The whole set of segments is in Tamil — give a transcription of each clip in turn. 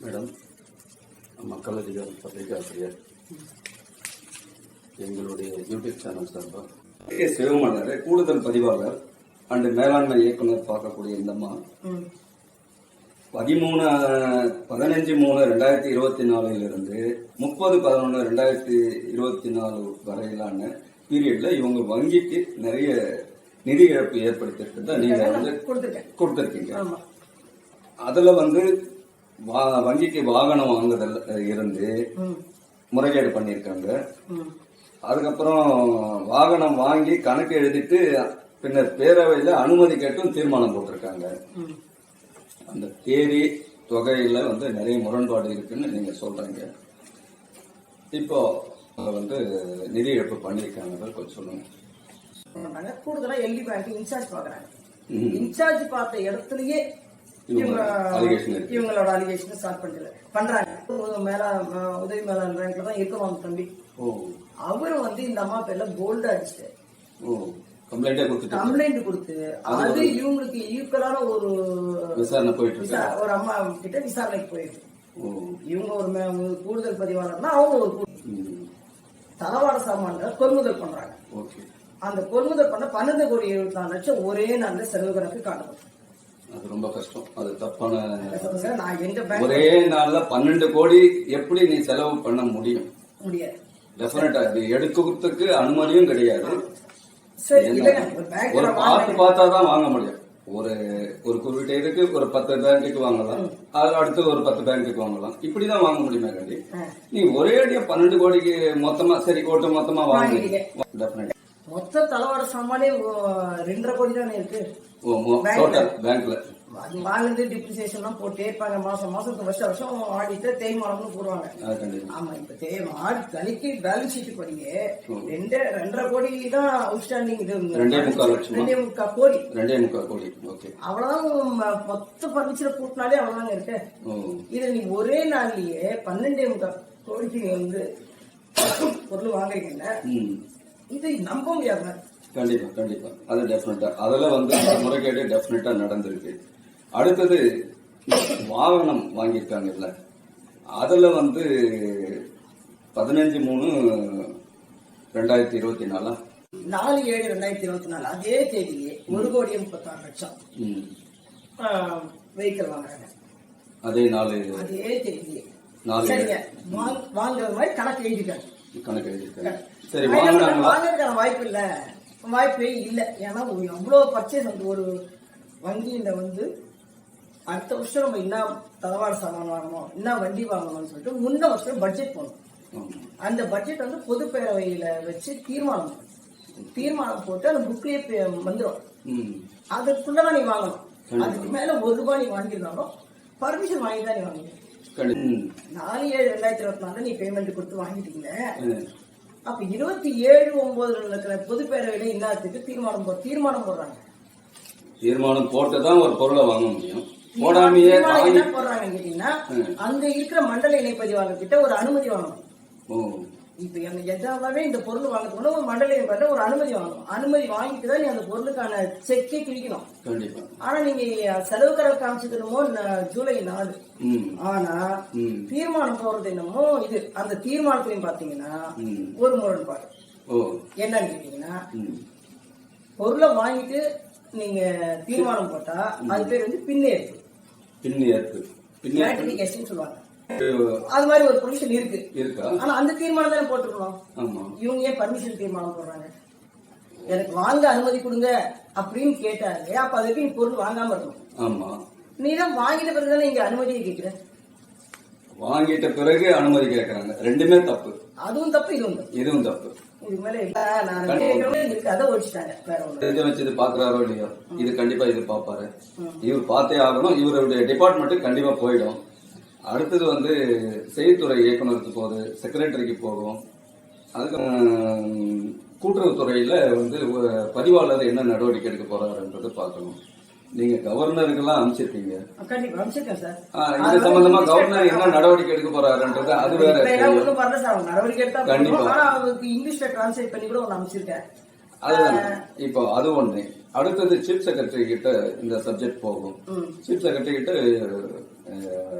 மேடம் மக்கள் அதிகாரம் பத்திரிகை ஆசிரியர். எங்களுடைய யூடியூப் சேனல் சார்பாக கே. சிவமலர் கூடுதல் பதிவாளர் அண்டு மேலாண்மை இயக்குனர் பார்க்கக்கூடிய இந்த பதிமூணு பதினஞ்சு மூணு ரெண்டாயிரத்தி இருபத்தி நாலுல இருந்து முப்பது பதினொன்று ரெண்டாயிரத்தி இருபத்தி நாலு வரையிலான பீரியட்ல இவங்க வங்கிக்கு நிறைய நிதி இழப்பு ஏற்படுத்தியிருக்கிறத நீங்க வந்து கொடுத்துருக்கீங்க. அதுல வந்து வங்கிக்கு வாகனம் வாங்குதல் இருந்து முறைகேடு பண்ணியிருக்காங்க. அதுக்கப்புறம் வாகனம் வாங்கி கணக்கு எழுதிட்டு பின்னர் பேரவையில அனுமதி கேட்டும் தீர்மானம் போட்டிருக்காங்க. அந்த தேதி தொகையில வந்து நிறைய முரண்பாடு இருக்குன்னு நீங்க சொல்றீங்க. இப்போ வந்து நிதி இழப்பு பண்ணியிருக்காங்க கொஞ்சம் சொல்லுங்க. கூடுதலா எல்டி பேங்க் இன்சார்ஜ் பாக்குறாங்க. இன்சார்ஜ் பார்த்த இடத்துலயே. இவங்களோட அலிகேஷன் ஸ்டார்ட் பண்றது பண்றாங்க. மேல உதவி மேலாண் ரேங்க்ல தான் இருக்கணும் தம்பி. ஓ. அவரு வந்து இந்த அம்மா பேர்ல கோல்டு அடிச்சுட்டு கம்ப்ளைண்டே கொடுத்துட்டு கம்ப்ளைண்ட் கொடுத்து அது இவங்களுக்கு ஈக்குவலான ஒரு விசாரணை போயிட்டு இருக்கு. ஒரு அம்மா கிட்ட விசாரணைக்கு ஓ. இவங்க ஒரு கூடுதல் பதிவாளர்னா அவங்க ஒரு. தளவாட சாமான்கள் கொள்முதல் பண்றாங்க. ஓகே. அந்த கொள்முதல் பண்ண பன்னெண்டு கோடி எழுபத்தி நாலு லட்சம் ஒரே நாள்ல செலவு கணக்கு காட்டப்படும் அது ரொம்ப கஷ்டம். அது தப்பான ஒரே நாள்ல பன்னெண்டு கோடி எப்படி நீ செலவு பண்ண முடியும்? முடியாது. டெஃபினட்டா இது எடுக்கிறதுக்கு அனுமதியும் கிடையாது. ஒரு பார்த்து பார்த்தா தான் வாங்க முடியும். ஒரு ஒரு குறிப்பிட்ட இதுக்கு ஒரு பத்து பேங்க்குக்கு வாங்கலாம். அது அடுத்து ஒரு பத்து பேங்க்குக்கு வாங்கலாம். இப்படிதான் வாங்க முடியுமே கண்டி. நீ ஒரே அடியா பன்னெண்டு கோடிக்கு மொத்தமா சரி ஓட்டு மொத்தமா வாங்க மொத்த தளவாட சாமானே ரெண்டரை கோடி தானே இருக்கு. பேங்க்ல வாங்கினது டிப்ரிசியேஷன் எல்லாம் போட்டே இருப்பாங்க. மாசம் மாசம் வருஷம் வருஷம் ஆடிட்டு தேய்மானம்னு போடுவாங்க. அது கண்டிப்பா. ஆமா இப்ப தே ஆடி தனிக்கு பேலன்ஸ் ஷீட் படிங்க ரெண்டு ரெண்டரை கோடி தான் அவுட்ஸ்டாண்டிங் இது. ரெண்டே முக்கால்? ரெண்டே முக்கால் கோடி. ரெண்டே முக்கால் கோடி. ஓகே. அவ்வளவுதான் மொத்த பர்னிச்சர் கூட்டினாலே அவ்வளவுதாங்க இருக்கு. ஓ. இதுல நீ ஒரே நாள்லயே பன்னெண்டே முக்கால் கோடிக்கு நீ வந்து பொருள் வாங்குறீங்கல்ல? இது நம்ப முடியாது கண்டிப்பா கண்டிப்பா. அது டெஃபினட்டா அதுல வந்து முறைகேடு டெஃபினட்டா நடந்திருக்கு. அடுத்தது வாகனம் வாங்கியிருக்காங்கல்ல. அதுல வந்து பதினஞ்சு மூணு ரெண்டாயிரத்தி இருபத்தி நாலா? நாலு ஏழு ரெண்டாயிரத்தி இருபத்தி நாலு அதே தேதியே ஒரு கோடி முப்பத்தாறு லட்சம். வெஹிக்கிள் வாங்குறாங்க. அதே நாலு அதே தேதியே நாலு சரிங்க. வாங்க- வாங்குறது மாதிரி கணக்கு எழுதிட்டாங்க கணக்கு எழுதியிருக்காங்க. சரி வாங்குறதுக்கான வாய்ப்பு இல்ல. வாய்ப்பே இல்ல. ஏன்னா எவ்வளவு பர்ச்சேஸ் வந்து ஒரு வங்கியில வந்து அடுத்த வருஷம் நம்ம என்ன தளவாட சாமான் வாங்கணும் என்ன வண்டி வாங்கணும்னு சொல்லிட்டு முன்ன வருஷம் பட்ஜெட் போடணும் ஆமா. அந்த பட்ஜெட் வந்து பொதுப்பேரவையில வச்சு தீர்மானம். தீர்மானம் போட்டு அந்த புக்லயே பே- வந்துரும் ம். அதுக்குள்ளதான் நீ வாங்கணும் அதுக்கு மேல ஒரு ரூபாய் நீ வாங்கியிருந்தாலும் பர்மிஷன் வாங்கி தான் நீ ம். நாலு ஏழு ரெண்டாயிரத்தி இருபத்தி நாலு நீ பேமெண்ட் கொடுத்து வாங்கிட்டீங்க. அப்ப இருபத்தி ஏழு ஒன்பதுல இருக்கிற பொதுப்பேரவையில இன்னாத்துக்கு தீர்மானம் போ- தீர்மானம் போடுறாங்க தீர்மானம் போட்டுதான் ஒரு பொருளை வாங்க முடியும் போடாமையே என்ன போடுறாங்கன்னு கேட்டீங்கன்னா அங்க இருக்கிற மண்டல இணைப்பதிவாளர் கிட்ட ஒரு அனுமதி வாங்கணும். இப்ப எனக்கு எதாவே இந்த பொருள் வாங்கணும்னா ஒரு மண்டல இணைப்பதில ஒரு அனுமதி வாங்கணும். அனுமதி வாங்கிட்டு தான் நீ அந்த பொருளுக்கான செக்கே கிழிக்கணும். ஆனா நீங்க செலவு கணக்கு காமிச்சதுமோ ஜூலை நாலு. ஆனா தீர்மானம் போறது என்னமோ இது. அந்த தீர்மானத்திலையும் பாத்தீங்கன்னா. ஒரு முரண்பாடு. என்னன்னு கேட்டீங்கன்னா பொருளை வாங்கிட்டு நீங்க தீர்மானம் போட்டா அது பேர் வந்து பின்னேற்பு. பின் ஏற்பு. பின் ஏற்பு. கிராட்டிபிகேஷன் சொல்லுவாங்க. அது மாதிரி ஒரு ப்ரொவிஷன் இருக்கு. இருக்கா? ஆனா அந்த தீர்மானம் தானே போட்டுருக்கணும் ஆமா. இவங்க ஏன் பர்மிஷன் தீர்மானம் போடுறாங்க? எனக்கு வாங்க அனுமதி கொடுங்க அப்படின்னு கேட்டாரு அப்ப அதுக்கு நீ பொருள் வாங்காம இருக்கணும். ஆமா. நீ தான் வாங்கிட்ட பிறகு தானே இங்க அனுமதியை கேட்கிற? வாங்கிட்ட பிறகு அனுமதி கேக்குறாங்க ரெண்டுமே தப்பு. அதுவும் தப்பு இதுவும் தப்பு. இதுவும் தப்பு. இதை வச்சு இது பாக்குறாரோ இல்லையோ? இது கண்டிப்பா இது பாப்பாரு. இவர் பார்த்தே ஆகணும். இவருடைய டிபார்ட்மெண்ட் கண்டிப்பா போயிடும். அடுத்தது வந்து செய்தித்துறை இயக்குனருக்கு போகுது செக்ரட்டரிக்கு போகும். அதுக்கு கூட்டுறவுத்துறையில வந்து பதிவாளர் என்ன நடவடிக்கை எடுக்க போறாருன்றது பார்க்கணும். நீங்க கவர்னருக்கெல்லாம் அனுப்பிச்சிருக்கீங்க. அனுப்பிச்சிருக்கேன் சார். ஆ, இது சம்பந்தமா கவர்னர் என்ன நடவடிக்கை எடுக்க போறாருன்றது அது வேற எல்லாம் நடவடிக்கை எடுத்தா இங்கிலீஷ்ல டிரான்ஸ்லேட் பண்ணி கூட அனுப்பிச்சிருக்கேன். அதுதான். இப்போ அது ஒண்ணு. அடுத்தது சீஃப் செக்ரட்டரி கிட்ட இந்த சப்ஜெக்ட் போகும். சீஃப் செக்ரட்டரி கிட்ட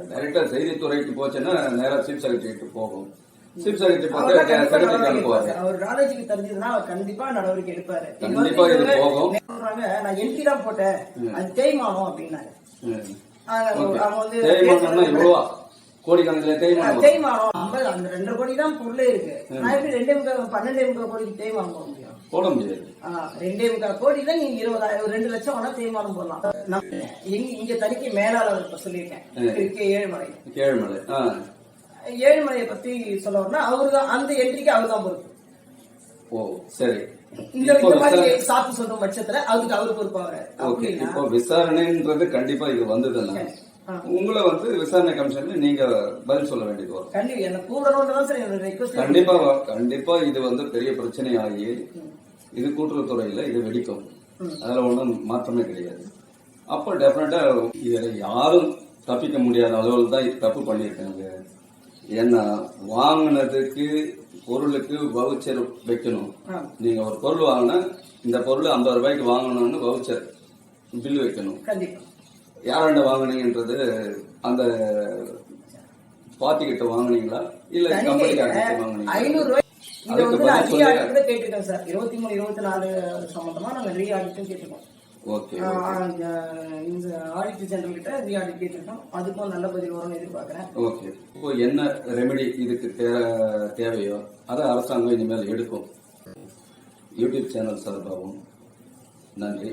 டைரக்டா செய்தித்துறைக்கு போச்சுன்னா நேரா சீஃப் செக்ரட்டரி கிட்ட போகும். சீஃப் செக்ரட்டரி பார்த்து செக்ரட்டரிக்கு அனுப்புவாரு எடுப்பாரு. அவர் நாலேஜுக்கு தெரிஞ்சதுன்னா அவர் கண்டிப்பா நடவடிக்கை எடுப்பாரு. கண்டிப்பா இது போகும். நான் எம்பி தான் போட்டேன். அது தேய்மானம் அப்படின்னாரு. அவங்க வந்து தேய்மானம்னா இவ்வளவா கோடிக்கணக்கில் தேய்மானம் வரும். தேய்மானம். ஐம்பது அந்த ரெண்டரை கோடி தான் பொருளே இருக்கு. நான் எப்படி ரெண்டே முக்கால் பன்னெண்டே முக்கால் கோடிக்கு தேய்மானம் போட முடியும்? போட முடியாது. ரெண்டே முக்கால் கோடியில நீங்க இருபதாயிரம் ரெண்டு லட்சம் வேணா தேய்மானம் போடலாம். இங்க தனிக்கு மேலாளர் இப்ப சொல்லியிருக்கேன். ஏழுமலை கேழ்மலை ஆ. ஏழுமலையை பத்தி சொல்ல வரனா அவரு தான் அந்த என்ட்ரிக்கு அவர் தான் பொறுப்பு. ஓ சரி. சாக்கு சொல்ற பட்சத்துல அதுக்கு அவரு பொறுப்பாகிறாரு ஓகே இப்போ விசாரணைன்றது கண்டிப்பா இது வந்ததுன்னா. உங்களை வந்து விசாரணை கமிஷன்ல நீங்க பதில் சொல்ல வேண்டியது வரும். கண்டிப்பா கண்டிப்பா கண்டிப்பா இது வந்து பெரிய பிரச்சனையாகி இது கூட்டுறவுத்துறையில இது வெடிக்கும். அதுல ஒண்ணும் மாற்றமே கிடையாது. அப்போ டெஃபினட்டா இதுல யாரும் தப்பிக்க முடியாத அளவில் தான் இது தப்பு பண்ணியிருக்காங்க. ஏன்னா வாங்கினதுக்கு பொருளுக்கு வவுச்சர் வைக்கணும். நீங்க ஒரு பொருள் வாங்கினா இந்த பொருள் ஐம்பது ரூபாய்க்கு வாங்கணும்னு வவுச்சர் பில் வைக்கணும். யாராண்ட வாங்குனீங்கன்றது அந்த பார்ட்டி கிட்ட வாங்குனீங்களா? இல்ல கம்பெனிக்காரங்க கிட்ட வாங்குனீங்களா? ஐநூறு ரூபாய். இதை அதுக்கு வந்து கேட்டுட்டேன் சார். இருபத்தி மூணு இருபத்தி நாலு சம்பந்தமா நாங்க ரீஆடிட்டும் கேட்டுக்கோம் இந்த ஆடிட்டர் ஜெனரல் கிட்ட ரீஆடிட் கேட்டிருக்கோம். அதுக்கும் நல்ல பதில் வரும்னு எதிர்பார்க்கிறேன். ஓகே. இப்போ என்ன ரெமெடி இதுக்கு தேவையோ அதை அரசாங்கம் இனிமேல் எடுக்கும். யூடியூப் சேனல் சார்பாகவும் நன்றி.